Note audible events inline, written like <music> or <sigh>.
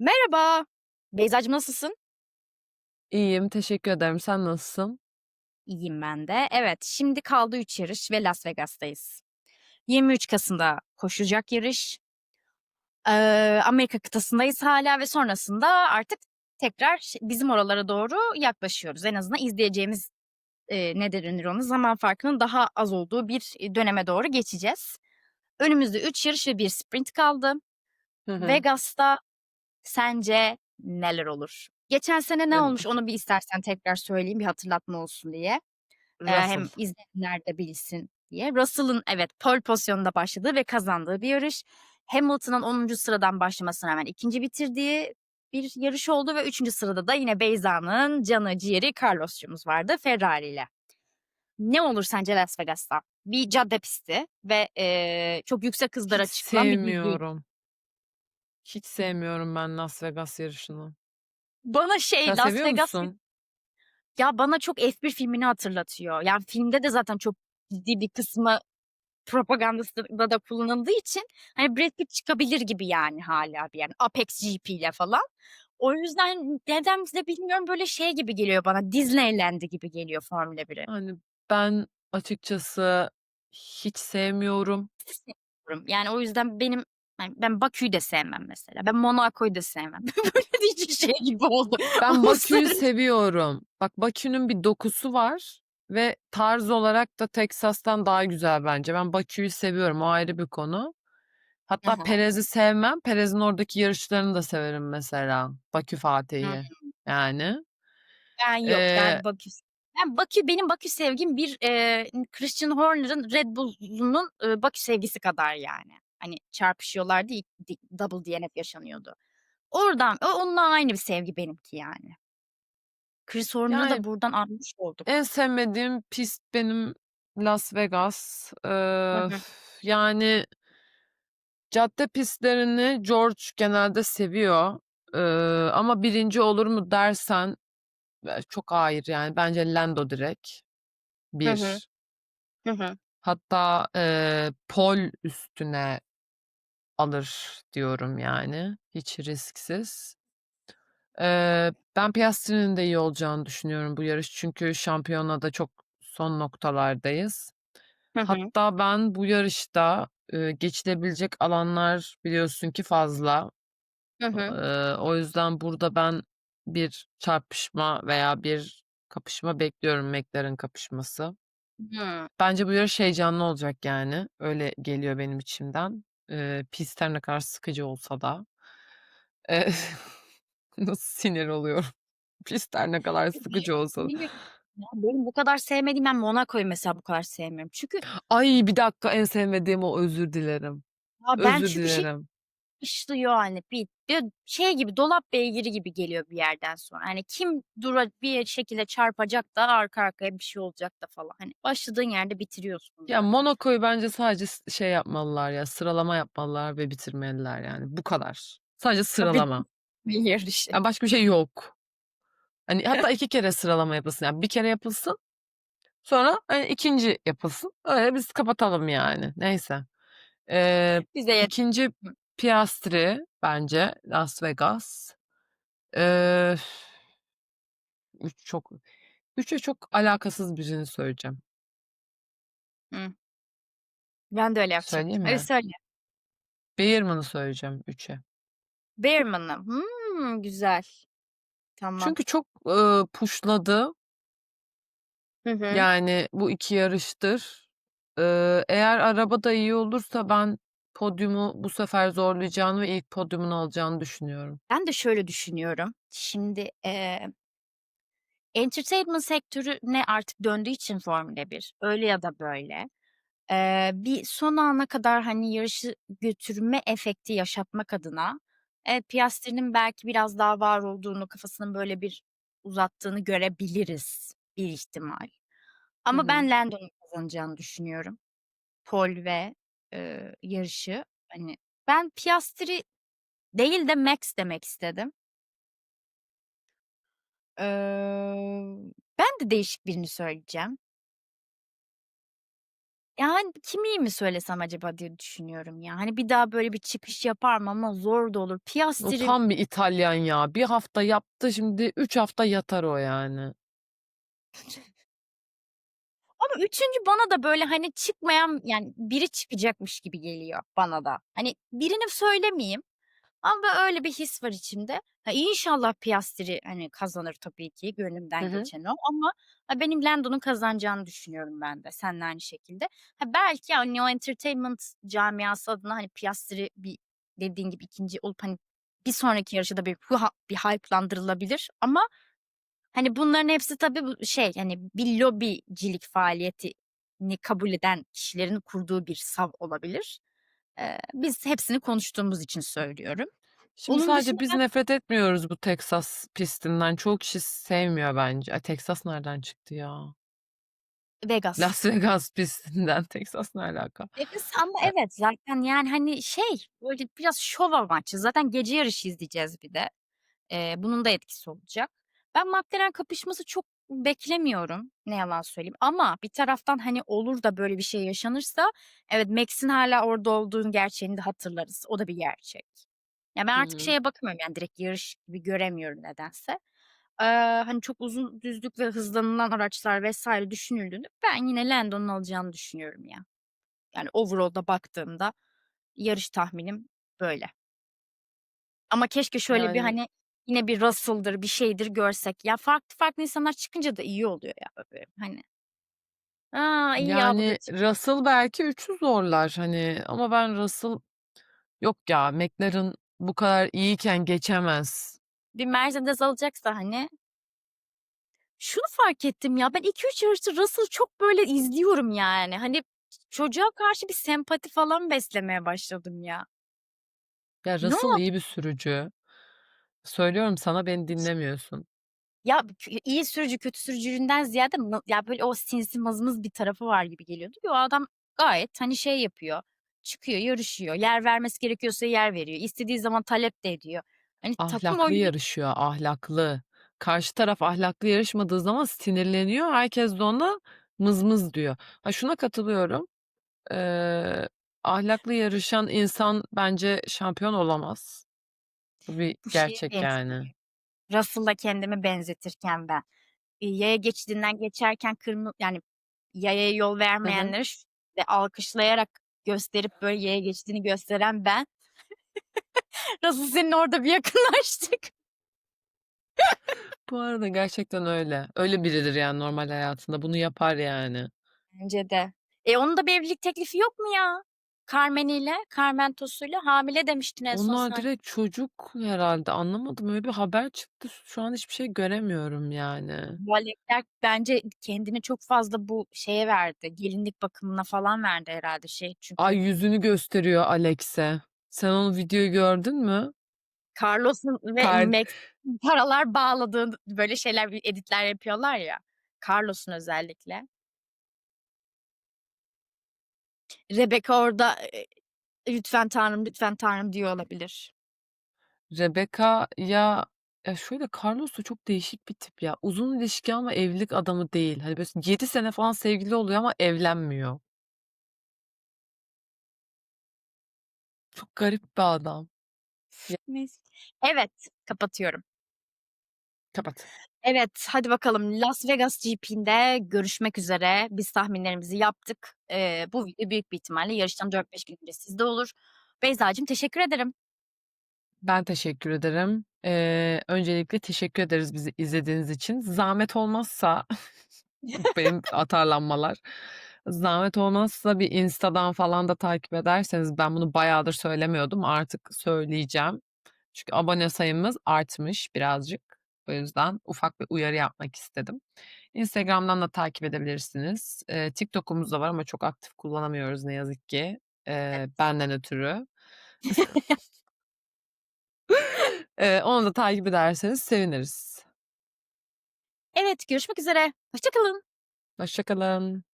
Merhaba. Beyzacığım nasılsın? İyiyim, teşekkür ederim. Sen nasılsın? İyiyim ben de. Evet, şimdi kaldı 3 yarış ve Las Vegas'tayız. 23 Kasım'da koşacak yarış. Eee, Amerika kıtasındayız hala ve sonrasında artık tekrar bizim oralara doğru yaklaşıyoruz. En azından izleyeceğimiz, eee, ne denir ona, zaman farkının daha az olduğu bir, eee, döneme doğru geçeceğiz. Önümüzde 3 yarış ve 1 sprint kaldı. Hı hı. Vegas'ta sence neler olur? Geçen sene ne olmuş onu bir istersen tekrar söyleyeyim, bir hatırlatma olsun diye. Eee, hem izleyenler de bilsin diye. Russell'ın evet pole pozisyonunda başladığı ve kazandığı bir yarış. Hamilton'ın 10. sıradan başlamasına rağmen 2'nci bitirdiği bir yarış oldu ve 3. sırada da yine Beyza'nın canı ciğeri Carlos'cumuz vardı Ferrari'yle. Ne olur sence Las Vegas'ta? Bir cadde pisti ve, eee, çok yüksek hızlara Hiç çıkılan bir sevmiyorum. Hiç sevmiyorum ben Las Vegas yarışını. Bana şey Sen Las seviyor Vegas musun? Ya bana çok F1 filmini hatırlatıyor. Yani filmde de zaten çok ciddi bir kısmı propagandasında da kullanıldığı için hani Brad Pitt çıkabilir gibi yani hâlâ bir yani Apex GP'yle falan. O yüzden nedense bilmiyorum böyle şey gibi geliyor bana Disneyland'i gibi geliyor Formula 1'i. Hani ben açıkçası hiç sevmiyorum. Yani o yüzden benim hani ben Bakü'yü de sevmem mesela. Ben Monaco'yu da sevmem. <laughs> Böyle diyecek şey gibi oldu. Ben Bakü'yü seviyorum. Bak Bakü'nün bir dokusu var ve tarz olarak da Teksas'tan daha güzel bence. Ben Bakü'yü seviyorum. O ayrı bir konu. Hatta hı. Perez'i sevmem. Perez'in oradaki yarışlarını da severim mesela. Bakü. Fatih'i. Yani. Ben yok. Eee Yani Bakü ben Bakü benim Bakü sevgim bir, eee, Christian Horner'ın Red Bull'unun, ııı, Bakü sevgisi kadar yani. Hani çarpışıyorlardı double DNF yaşanıyordu. Oradan onunla aynı bir sevgi benimki yani. Chris Horner'ı Yani da buradan anmış olduk. En sevmediğim pist benim Las Vegas. Hı. yani cadde pistlerini George genelde seviyor. Eee, ama 1'inci olur mu dersen, çok hayır yani. Bence Lando direkt Hı hı. 1. Hı hı. Hatta, eee, pole üstüne alır diyorum yani. Hiç risksiz. Eee, ben Piastri'nin de iyi olacağını düşünüyorum bu yarış. Çünkü şampiyonada çok son noktalardayız. Hı hı. Hatta ben bu yarışta, eee, geçilebilecek alanlar biliyorsun ki fazla. Hı hı. Eee, o yüzden burada ben bir çarpışma veya bir kapışma bekliyorum, McLaren kapışması. Hıı. Bence bu yarış heyecanlı olacak yani. Öyle geliyor benim içimden. Eee, her ne kadar sıkıcı olsa da. Eee, <laughs> nasıl sinir oluyorum. <laughs> Her ne kadar sıkıcı olsa da. Ya benim bu kadar sevmediğim ben Monaco'yu mesela bu kadar sevmiyorum. Çünkü Ay, bir dakika en sevmediğim o, özür dilerim. Ya ben Özür çünkü şey dilerim. İşliyor hani bir bir şey gibi dolap beygiri gibi geliyor bir yerden sonra. Hani kim dura bir şekilde çarpacak da arka arkaya bir şey olacak da falan. Hani başladığın yerde bitiriyorsun Ya zaten. Monaco'yu bence sadece s şey yapmalılar ya, sıralama yapmalılar ve bitirmeliler yani. Bu kadar. Sadece sıralama. <laughs> Bir yarışı. Ya başka bir şey yok. Hani hatta 2 kere sıralama yapılsın. Yani 1 kere yapılsın. Sonra hani 2'nci yapılsın. Öyle biz kapatalım yani. Neyse. Eee, Bize yet 2'nci Hı. Piastri bence Las Vegas. Eee 3 çok 3'e çok alakasız birini söyleyeceğim. Hıh. Ben de öyle Söyleyeyim yapacaktım. Evet mi? söyle. Bearman'ı söyleyeceğim 3'e. Bearman'ı. Hımm, güzel. Tamam. Çünkü çok, ııı, pushladı. Hı hı. Yani bu 2 yarıştır. Iıı, eğer araba da iyi olursa ben podyumu bu sefer zorlayacağını ve ilk podyumunu alacağını düşünüyorum. Ben de şöyle düşünüyorum. Şimdi, eee entertainment sektörüne artık döndüğü için Formula 1 öyle ya da böyle, eee, bir son ana kadar hani yarışı götürme efekti yaşatmak adına, evet, Piastri'nin belki biraz daha var olduğunu, kafasının böyle bir uzattığını görebiliriz bir ihtimal. Ama hı. ben Lando'nun kazanacağını düşünüyorum. Pole ve, eee, yarışı. Hani ben Piastri değil de Max demek istedim. Eee, ben de değişik birini söyleyeceğim. Yani, Kimi'yi mi söylesem acaba diye düşünüyorum ya. Hani, bir daha böyle bir çıkış yapar mı ama zor da olur. O Piastri tam bir İtalyan ya. 1 hafta yaptı, şimdi 3 hafta yatar o yani. <laughs> Ama 3'üncü bana da böyle, hani, çıkmayan, yani, biri çıkacakmış gibi geliyor bana da. Hani, birini söylemeyeyim ama böyle öyle bir his var içimde. Ha, inşallah Piastri, hani, kazanır tabii ki, Hı gönlümden hı. geçen o ama ha, benim Lando'nun kazanacağını düşünüyorum ben de seninle aynı şekilde. Ha, belki, hani, o entertainment camiası adına, hani, Piastri bir dediğin gibi 2'nci olup, hani, bir sonraki yarışa da bir bir hype'landırılabilir ama, hani, bunların hepsi tabii bu şey, hani, bir lobicilik faaliyetini kabul eden kişilerin kurduğu bir sav olabilir. Eee, biz hepsini konuştuğumuz için söylüyorum. Şimdi Onun sadece biz nefret etmiyoruz bu Teksas pistinden. Çoğu kişi sevmiyor bence. Ay, Teksas nereden çıktı ya? Vegas. Las Vegas pistinden. <laughs> Teksas ne alaka? Vegas ama E evet, zaten, yani, hani, şey, böyle biraz şov amaçlı. Zaten gece yarışı izleyeceğiz bir de. Eee, bunun da etkisi olacak. Ben McLaren kapışması çok beklemiyorum, ne yalan söyleyeyim ama bir taraftan, hani, olur da böyle bir şey yaşanırsa evet, Max'in hâlâ orada olduğunu gerçeğini de hatırlarız. O da bir gerçek. Ya, ben artık hı. şeye bakamıyorum, yani, direkt yarış gibi göremiyorum nedense. Eee, hani, çok uzun düzlük ve hızlanılan araçlar vs. düşünüldüğünde ben yine Lando'nun alacağını düşünüyorum ya. Yani, overall'da baktığımda yarış tahminim böyle. Ama keşke şöyle bir, Yani hani, yine bir Russell'dır, bir şeydir görsek. Ya, farklı farklı insanlar çıkınca da iyi oluyor ya böyle, hani. A, iyi ya bu da Yani, çıktı. Russell belki 3'ü zorlar, hani, ama ben Russell yok ya, McLaren bu kadar iyiyken geçemez. Bir Mercedes alacaksa, hani Şunu fark ettim ya, ben 2-3 yarıştır Russell'ı çok böyle izliyorum yani. Hani, çocuğa karşı bir sempati falan beslemeye başladım ya. Ya, Russell o? iyi bir sürücü. Söylüyorum sana, beni dinlemiyorsun. Ya, kü iyi sürücü, kötü sürücüden ziyade mı ya, böyle o sinsi mızmız bir tarafı var gibi geliyordu. Yo, adam gayet, hani, şey yapıyor, çıkıyor, yarışıyor, yer vermesi gerekiyorsa yer veriyor, istediği zaman talep de ediyor. Hani, takım Ahlaklı oyunu yarışıyor, ahlaklı. Karşı taraf ahlaklı yarışmadığı zaman sinirleniyor, herkes de ona mız mız diyor. Ha, şuna katılıyorum, eee, ahlaklı yarışan insan bence şampiyon olamaz. Bu bir Bu şeye gerçek yani. Russell'la kendimi benzetirken ben, yaya geçidinden geçerken kırmı yani, yayaya yol Hı hı. vermeyenleri ş ve alkışlayarak gösterip böyle yaya geçidini gösteren ben. <laughs> Russell seninle orada bir yakınlaştık. Bu arada gerçekten öyle. Öyle biridir yani normal hayatında. Bunu yapar yani. Bence de. E, onun da bir evlilik teklifi yok mu ya? Carmen'iyle, Carmen Tosu'yla hamile demiştin en son Onlar sen. direkt çocuk herhâlde. Anlamadım, öyle bir haber çıktı. Şu an hiçbir şey göremiyorum yani. Bu Leclerc bence kendini çok fazla bu şeye verdi, gelinlik bakımına falan verdi herhâlde şey çünkü Ay, yüzünü gösteriyor Alex'e. Sen o videoyu gördün mü? Carlos'un ve Kard Max paralar bağladığı böyle şeyler, editler yapıyorlar ya, Carlos'un özellikle. Rebecca orada, eee, "Lütfen Tanrım, lütfen Tanrım." diyor olabilir. Rebecca ya ya şöyle Carlos da çok değişik bir tip ya. Uzun ilişki ama evlilik adamı değil. Hani, böyle 7 sene falan sevgili oluyor ama evlenmiyor. Çok garip bir adam. Ya Neyse. Evet, kapatıyorum. Kapat. Evet, hadi bakalım Las Vegas GP'nde görüşmek üzere. Biz tahminlerimizi yaptık. Eee, bu video büyük bir ihtimalle yarıştan 4-5 gün önce sizde olur. Beyzacığım teşekkür ederim. Ben teşekkür ederim. Eee, öncelikle teşekkür ederiz bizi izlediğiniz için. Zahmet olmazsa <laughs> benim atarlanmalar. Zahmet olmazsa bir Insta'dan falan da takip ederseniz ben bunu bayağıdır söylemiyordum. Artık söyleyeceğim. Çünkü abone sayımız artmış birazcık. O yüzden ufak bir uyarı yapmak istedim. Instagram'dan da takip edebilirsiniz. Eee, TikTok'umuz da var ama çok aktif kullanamıyoruz ne yazık ki, eee, Evet. benden ötürü. <laughs> <laughs> Eee, onu da takip ederseniz seviniriz. Evet, görüşmek üzere. Hoşça kalın. Hoşça kalın.